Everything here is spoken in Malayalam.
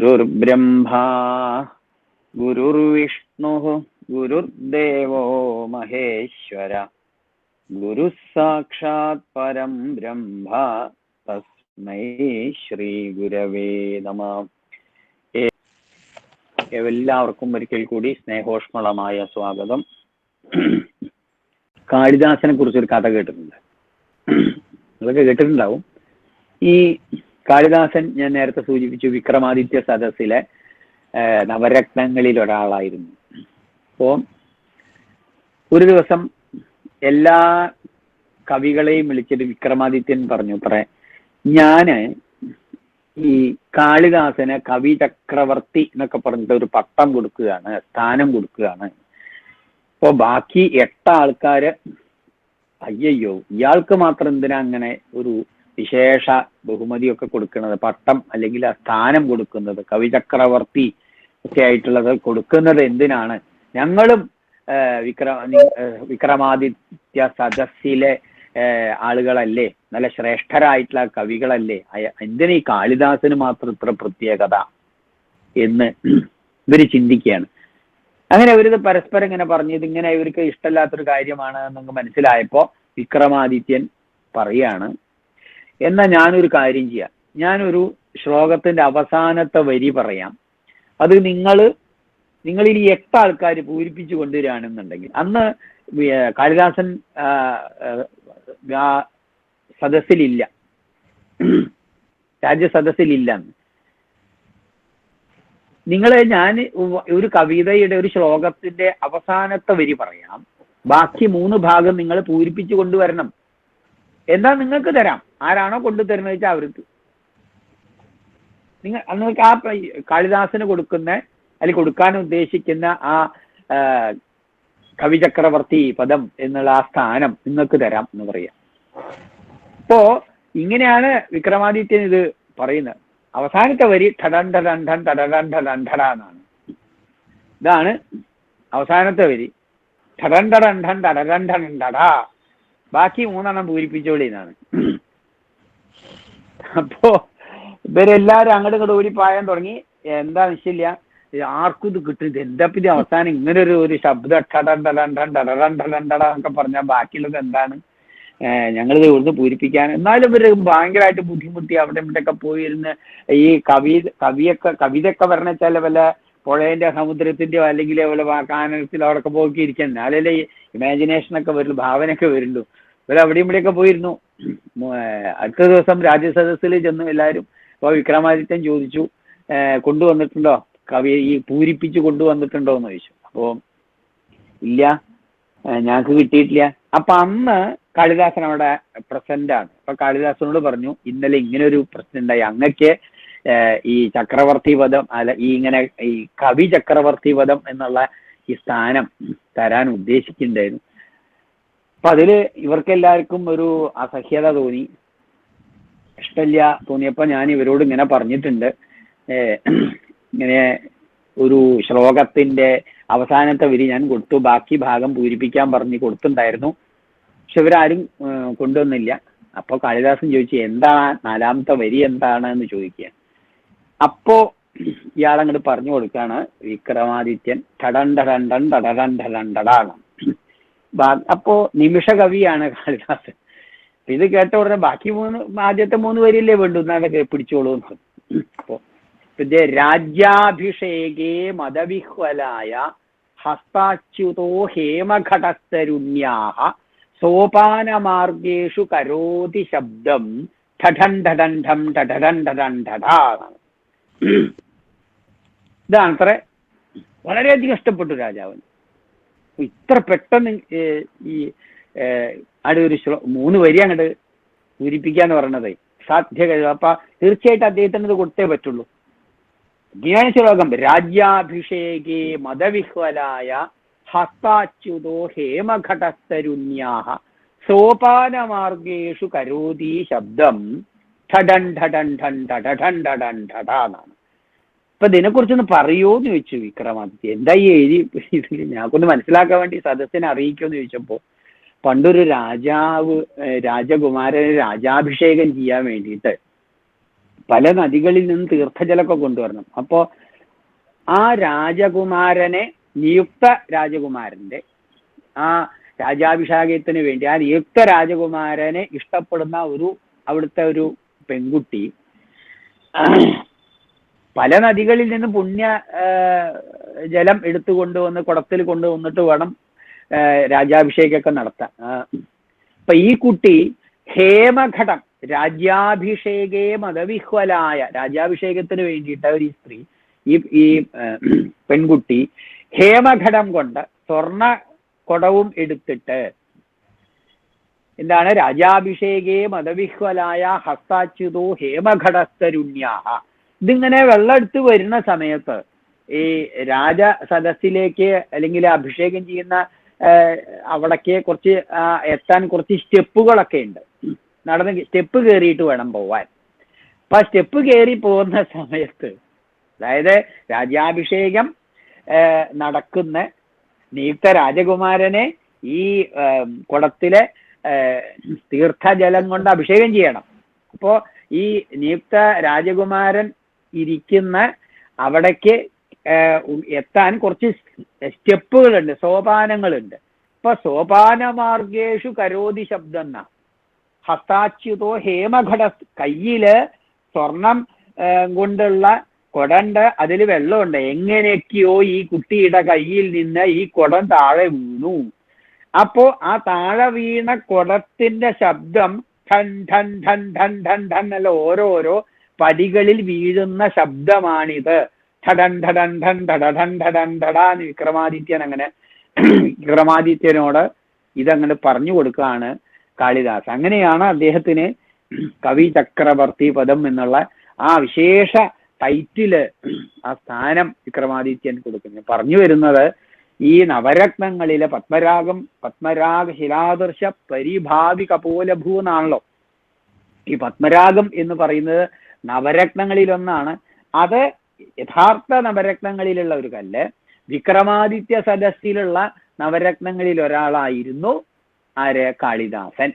ഗുരുർബ്രഹ്മാ ഗുരുർവിഷ്ണു ഗുരുദേവോ മഹേശ്വര. ഗുരു സാക്ഷാത് പരം ബ്രഹ്മ തസ്മൈ ശ്രീ ഗുരവേ നമ. എല്ലാവർക്കും ഒരിക്കൽ കൂടി സ്നേഹോഷ്മളമായ സ്വാഗതം. കാളിദാസനെ കുറിച്ചൊരു കഥ കേട്ടിട്ടുണ്ട്. അതൊക്കെ കേട്ടിട്ടുണ്ടാവും. ഈ കാളിദാസൻ ഞാൻ നേരത്തെ സൂചിപ്പിച്ചു വിക്രമാദിത്യ സദസ്സിലെ നവരത്നങ്ങളിൽ ഒരാളായിരുന്നു. അപ്പോൾ ഒരു ദിവസം എല്ലാ കവികളെയും വിളിച്ചിട്ട് വിക്രമാദിത്യൻ പറഞ്ഞു പറ ഞാൻ ഈ കാളിദാസന് കവി ചക്രവർത്തി എന്നൊക്കെ പറഞ്ഞിട്ട് ഒരു പട്ടം കൊടുക്കുകയാണ് സ്ഥാനം കൊടുക്കുകയാണ്. അപ്പോൾ ബാക്കി എട്ട് ആൾക്കാര് അയ്യയ്യോ ഇയാൾക്ക് മാത്രം എന്തിനാ അങ്ങനെ ഒരു വിശേഷ ബഹുമതിയൊക്കെ കൊടുക്കുന്നത് പട്ടം അല്ലെങ്കിൽ ആ സ്ഥാനം കൊടുക്കുന്നത് കവിചക്രവർത്തി ഒക്കെ ആയിട്ടുള്ളത് കൊടുക്കുന്നത് എന്തിനാണ്? ഞങ്ങളും വിക്രമ വിക്രമാദിത്യ സദസ്സിലെ ആളുകളല്ലേ? നല്ല ശ്രേഷ്ഠരായിട്ടുള്ള കവികളല്ലേ? എന്തിനാ ഈ കാളിദാസന് മാത്രം ഇത്ര പ്രത്യേകത എന്ന് ഇവർ ചിന്തിക്കുകയാണ്. അങ്ങനെ ഇവരിത് പരസ്പരം ഇങ്ങനെ പറഞ്ഞു ഇതിങ്ങനെ ഇവർക്ക് ഇഷ്ടമില്ലാത്തൊരു കാര്യമാണ് എന്നൊക്കെ മനസ്സിലായപ്പോ വിക്രമാദിത്യൻ പറയാണ് എന്നാ ഞാനൊരു കാര്യം ചെയ്യാം. ഞാനൊരു ശ്ലോകത്തിന്റെ അവസാനത്തെ വരി പറയാം. അത് നിങ്ങൾ നിങ്ങളിൽ ഈ എട്ട് ആൾക്കാർ പൂരിപ്പിച്ചു കൊണ്ടുവരികയാണെന്നുണ്ടെങ്കിൽ അന്ന് കാളിദാസൻ സദസ്സിലില്ല. രാജ്യ സദസ്സിലില്ല അന്ന്. ഞാൻ ഒരു കവിതയുടെ ഒരു ശ്ലോകത്തിന്റെ അവസാനത്തെ വരി പറയാം. ബാക്കി മൂന്ന് ഭാഗം നിങ്ങൾ പൂരിപ്പിച്ചു കൊണ്ടുവരണം. എന്താ നിങ്ങൾക്ക് തരാം? ആരാണോ കൊണ്ടുതരുന്നത് വെച്ചാൽ അവർക്ക്. നിങ്ങൾ നിങ്ങൾക്ക് ആ കാളിദാസന് കൊടുക്കുന്ന അല്ലെങ്കിൽ കൊടുക്കാൻ ഉദ്ദേശിക്കുന്ന ആ കവിചക്രവർത്തി പദം എന്നുള്ള ആ സ്ഥാനം നിങ്ങൾക്ക് തരാം എന്ന് പറയാം. അപ്പോ ഇങ്ങനെയാണ് വിക്രമാദിത്യൻ ഇത് പറയുന്നത്. അവസാനത്തെ വരി ടടൻ ടടൻ എന്നാണ്. ഇതാണ് അവസാനത്തെ വരി. ടടൻ ടടൻ ടട. ബാക്കി മൂന്നെണ്ണം പൂരിപ്പിച്ചോളി എന്നാണ് അപ്പോ ഇവരെല്ലാരും അങ്ങോട്ട് ഇങ്ങോട്ട് ഓടി പായാൻ തുടങ്ങി. എന്താ നിശ്ചയില്ല ആർക്കും ഇത് കിട്ടും എന്താ ഇത് അവസാനം ഇങ്ങനെ ഒരു ഒരു ശബ്ദം എന്നൊക്കെ പറഞ്ഞാൽ ബാക്കിയുള്ളത് എന്താണ് ഞങ്ങളിത് ഇവിടുന്ന് പൂരിപ്പിക്കാൻ എന്നാലും ഇവർ ഭയങ്കരമായിട്ട് ബുദ്ധിമുട്ടി അവിടെ ഇവിടെയൊക്കെ പോയിരുന്ന് ഈ കവി കവിയൊക്കെ കവിതയൊക്കെ പറഞ്ഞാൽ വല്ല പുഴേന്റെ സമുദ്രത്തിന്റെയോ അല്ലെങ്കിൽ വല്ല കാനത്തിലോ അവിടെയൊക്കെ പോയി ഇരിക്കാൻ എന്നാലല്ലേ ഇമാജിനേഷനൊക്കെ വരുള്ളൂ ഭാവനയൊക്കെ വരുള്ളൂ ഇവർ അവിടെയും ഇവിടെയൊക്കെ പോയിരുന്നു. അടുത്ത ദിവസം രാജ്യസദസ്സിൽ ചെന്നു എല്ലാവരും അപ്പോൾ വിക്രമാദിത്യൻ ചോദിച്ചു കൊണ്ടുവന്നിട്ടുണ്ടോ? കവി ഈ പൂരിപ്പിച്ച് കൊണ്ടുവന്നിട്ടുണ്ടോ എന്ന് ചോദിച്ചു. അപ്പോൾ ഇല്ല ഞങ്ങൾക്ക് കിട്ടിയിട്ടില്ല. അപ്പൊ അന്ന് കാളിദാസൻ അവിടെ പ്രസന്റ് ആണ് അപ്പൊ കാളിദാസനോട് പറഞ്ഞു ഇന്നലെ ഇങ്ങനെ ഒരു പ്രശ്നം ഉണ്ടായി. അങ്ങക്ക് ഈ ചക്രവർത്തി പദം അല്ല ഈ ഇങ്ങനെ ഈ കവി ചക്രവർത്തി പദം എന്നുള്ള ഈ സ്ഥാനം തരാൻ ഉദ്ദേശിക്കുന്നുണ്ടായിരുന്നു അപ്പൊ അതിൽ ഇവർക്കെല്ലാവർക്കും ഒരു അസഹ്യത തോന്നി. ഇഷ്ടമില്ല തോന്നിയപ്പോ ഞാൻ ഇവരോട് ഇങ്ങനെ പറഞ്ഞിട്ടുണ്ട്. ഇങ്ങനെ ഒരു ശ്ലോകത്തിന്റെ അവസാനത്തെ വരി ഞാൻ കൊടുത്തു. ബാക്കി ഭാഗം പൂരിപ്പിക്കാൻ പറഞ്ഞ് കൊടുത്തിട്ടുണ്ടായിരുന്നു. പക്ഷെ ഇവരാരും കൊണ്ടുവന്നില്ല. അപ്പൊ കാളിദാസൻ ചോദിച്ചു എന്താണ് നാലാമത്തെ വരി എന്താണ് എന്ന് ചോദിക്കുക? അപ്പോ ഇയാളങ്ങോട്ട് പറഞ്ഞു കൊടുക്കാണ് വിക്രമാദിത്യൻ. ടടൻ ടടാണ്. അപ്പോ നിമിഷ കവിയാണ് കാളിദാസൻ. ഇത് കേട്ട ഉടനെ ബാക്കി മൂന്ന് ആദ്യത്തെ മൂന്ന് വരിയല്ലേ വേണ്ടു? എന്നാലൊക്കെ പിടിച്ചോളൂ എന്ന്. അപ്പോ ഇത് രാജ്യാഭിഷേകേ മതവിഹ്വലായ ഹസ്താച്യുതോ ഹേമഘടസ്തരുണ്യാഹ സോപാനമാർഗേഷു കരോതി ശബ്ദം ഠഠൻ ഠഠൻ ഠം ഠഠൻ ഠഠൻ ഠഠാണ് ഇതാണ് അത്ര. വളരെയധികം ഇഷ്ടപ്പെട്ടു രാജാവിന്. ഇത്ര പെട്ടെന്ന് ഈ അവിടെ ഒരു മൂന്ന് വരി അങ്ങോട്ട് പൂരിപ്പിക്കാന്ന് പറയണത് സാധ്യ കഴിവ് അപ്പൊ തീർച്ചയായിട്ടും അദ്ദേഹത്തിന് ഇത് കൊടുത്തേ പറ്റുള്ളൂ. ജ്ഞാന ശ്ലോകം രാജ്യാഭിഷേകേ മതവിഹ്വലായ ഹസ്താച്യുതോ ഹേമഘടസ്തരുണ്യാഹ സോപാനമാർഗേഷു കരോതി ശബ്ദം ഠഡൻ ഠഡൻ ഠൻ ഠഡൻ ഠഡൻ അപ്പൊ ഇതിനെക്കുറിച്ചൊന്ന് പറയോ എന്ന് ചോദിച്ചു വിക്രമാദിത്യ. എന്താ ഈ എഴുതി ഇതിൽ ഞങ്ങൾക്കൊന്ന് മനസ്സിലാക്കാൻ വേണ്ടി സദസ്സിനെ അറിയിക്കുമെന്ന് ചോദിച്ചപ്പോ പണ്ടൊരു രാജാവ് രാജകുമാരനെ രാജാഭിഷേകം ചെയ്യാൻ വേണ്ടിയിട്ട് പല നദികളിൽ നിന്ന് തീർത്ഥജലമൊക്കെ കൊണ്ടുവരണം. അപ്പോ ആ രാജകുമാരനെ നിയുക്ത രാജകുമാരന്റെ ആ രാജാഭിഷേകത്തിന് വേണ്ടി ആ നിയുക്ത രാജകുമാരനെ ഇഷ്ടപ്പെടുന്ന ഒരു അവിടുത്തെ ഒരു പെൺകുട്ടി പല നദികളിൽ നിന്ന് പുണ്യ ജലം എടുത്തു കൊണ്ടുവന്ന് കുടത്തിൽ കൊണ്ടുവന്നിട്ട് വേണം രാജാഭിഷേകമൊക്കെ നടത്താൻ. അപ്പൊ ഈ കുട്ടി ഹേമഘടം രാജ്യാഭിഷേകേ മതവിഹ്വലായ രാജ്യാഭിഷേകത്തിന് വേണ്ടിയിട്ട് ഒരു സ്ത്രീ ഈ ഈ പെൺകുട്ടി ഹേമഘടം കൊണ്ട് സ്വർണ കുടവും എടുത്തിട്ട് എന്താണ്? രാജാഭിഷേകേ മതവിഹ്വലായ ഹസ്താച്യുതോ ഹേമഘടസ്ഥരുണ്യാഹ. ഇതിങ്ങനെ വെള്ളം എടുത്ത് വരുന്ന സമയത്ത് ഈ രാജ സദസ്സിലേക്ക് അല്ലെങ്കിൽ അഭിഷേകം ചെയ്യുന്ന അവിടേക്ക് കുറച്ച് എത്താൻ കുറച്ച് സ്റ്റെപ്പുകളൊക്കെ ഉണ്ട്. നടന്ന് സ്റ്റെപ്പ് കയറിയിട്ട് വേണം പോവാൻ. അപ്പൊ ആ സ്റ്റെപ്പ് കയറി പോകുന്ന സമയത്ത് അതായത് രാജ്യാഭിഷേകം നടക്കുന്ന നിയുക്ത രാജകുമാരനെ ഈ കുടത്തിലെ തീർത്ഥജലം കൊണ്ട് അഭിഷേകം ചെയ്യണം. അപ്പോ ഈ നിയുക്ത രാജകുമാരൻ ഇരിക്കുന്ന അവിടേക്ക് എത്താൻ കുറച്ച് സ്റ്റെപ്പുകളുണ്ട് സോപാനങ്ങളുണ്ട്. ഇപ്പൊ സോപാനമാർഗേഷു കരോതി ശബ്ദം എന്നാ ഹസ്താച്യുതോ ഹേമഘട കയ്യിൽ സ്വർണം കൊണ്ടുള്ള കൊടണ്ട് അതിൽ വെള്ളമുണ്ട്. എങ്ങനെയൊക്കെയോ ഈ കുട്ടിയുടെ കയ്യിൽ നിന്ന് ഈ കുടം താഴെ വീണു. അപ്പോ ആ താഴെ വീണ കുടത്തിന്റെ ശബ്ദം ഠൻ ഠൻ ഠൻ ഠൻ ഠൻ ഠൻ അല്ല ഓരോരോ പടികളിൽ വീഴുന്ന ശബ്ദമാണിത്. ഠടൻ ഠടൻ ഠൻ ഠടൻ ഠടൻ ഠടാന്ന് വിക്രമാദിത്യൻ അങ്ങനെ വിക്രമാദിത്യനോട് ഇതങ്ങനെ പറഞ്ഞു കൊടുക്കുകയാണ് കാളിദാസ്. അങ്ങനെയാണ് അദ്ദേഹത്തിന് കവി ചക്രവർത്തി പദം എന്നുള്ള ആ വിശേഷ ടൈറ്റിൽ ആ സ്ഥാനം വിക്രമാദിത്യൻ കൊടുക്കുന്നത്. പറഞ്ഞു വരുന്നത് ഈ നവരത്നങ്ങളിലെ പത്മരാഗം പത്മരാഗ ശിലാദർശ പരിഭാവി കപോലഭൂ എന്നാണല്ലോ ഈ പത്മരാഗം എന്ന് പറയുന്നത് നവരത്നങ്ങളിലൊന്നാണ്. അത് യഥാർത്ഥ നവരത്നങ്ങളിലുള്ള ഒരു കല്ല്. വിക്രമാദിത്യ സദസ്സിലുള്ള നവരത്നങ്ങളിൽ ഒരാളായിരുന്നു ആര്? കാളിദാസൻ.